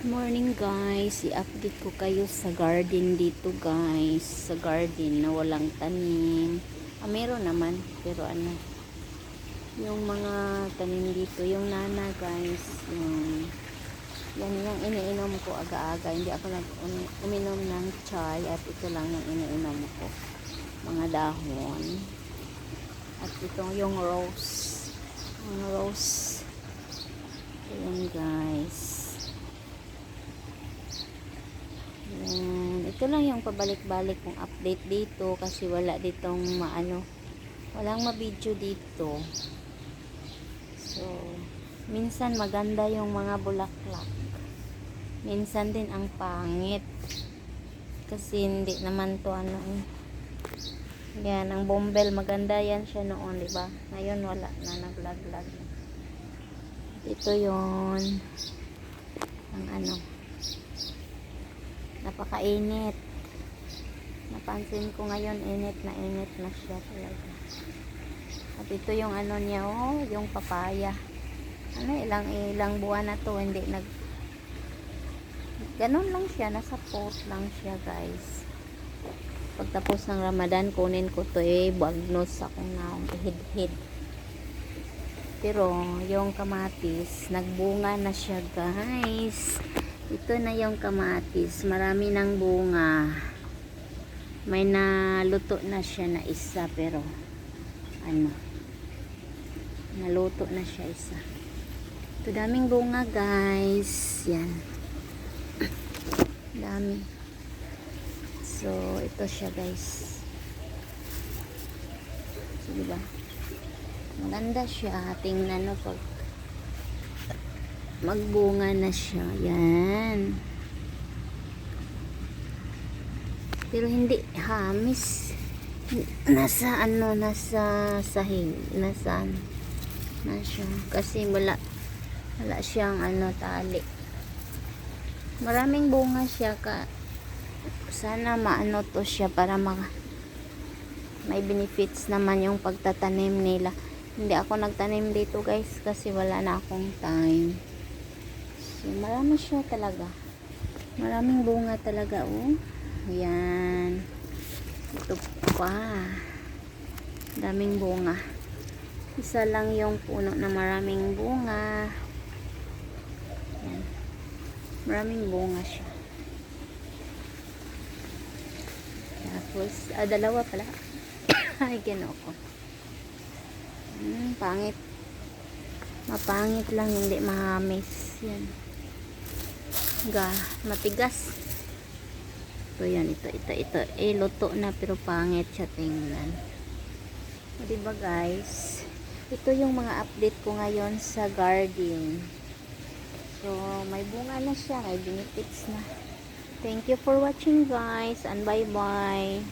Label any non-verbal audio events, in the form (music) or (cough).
Good morning guys. I-update ko kayo sa garden dito guys. Sa garden na walang tanim. Ah, meron naman. Pero ano. Yung mga tanim dito. Yung nana guys. Yung, yan yung iniinom ko aga-aga. Hindi ako nag umi- uminom ng chai. At ito lang yung iniinom ko. Mga dahon. At ito yung rose. Ang rose. Ayan guys. Ayan. Ito lang yung pabalik-balik kong update dito kasi wala ditong maano. Walang ma-video dito. So, minsan maganda yung mga bulaklak. Minsan din ang pangit. Kasi hindi naman to ano eh. Yan, ang bombel maganda yan siya noon, di ba? Ngayon wala na naglaglag. Ito yon ang ano napakainit. Napansin ko ngayon init na init na siya talaga. At ito yung ano niya oh yung papaya. Ano ilang ilang buwan na to hindi nag ganun lang siya nasa post lang siya guys. Pagtapos ng ramadan kunin ko to eh bagnos akong naong ihid-hid. Pero yung kamatis nagbunga na siya guys ito na yung kamatis. Marami ng bunga. May naluto na siya na isa pero ano? Naluto na siya isa. Ito daming bunga guys. Yan. (clears throat) Dami. So ito siya guys. So diba? Maganda siya. Tingnan no pag magbunga na siya. Yan. Pero hindi hamis nasa ano nasa sahig nasa ano na siya. Kasi wala wala siyang ano tali. Maraming bunga siya ka sana maano to siya para maka may benefits naman yung pagtatanim nila. Hindi ako nagtanim dito guys kasi wala na akong time so marami siya talaga. Maraming bunga talaga oh. Yan ito pa. Daming bunga. Isa lang yung puno na maraming bunga. Yan maraming bunga siya. Tapos ah, dalawa pala. (coughs) Ay ginoo ko Hmm, pangit. Mapangit lang, hindi mahamis. Yan. Ga, matigas. Ito yan, ito, ito, ito. Eh, luto na pero pangit siya tingnan. O, diba guys? Ito yung mga update ko ngayon sa garden. So, may bunga na siya, may benefits na. Thank you for watching guys and bye bye.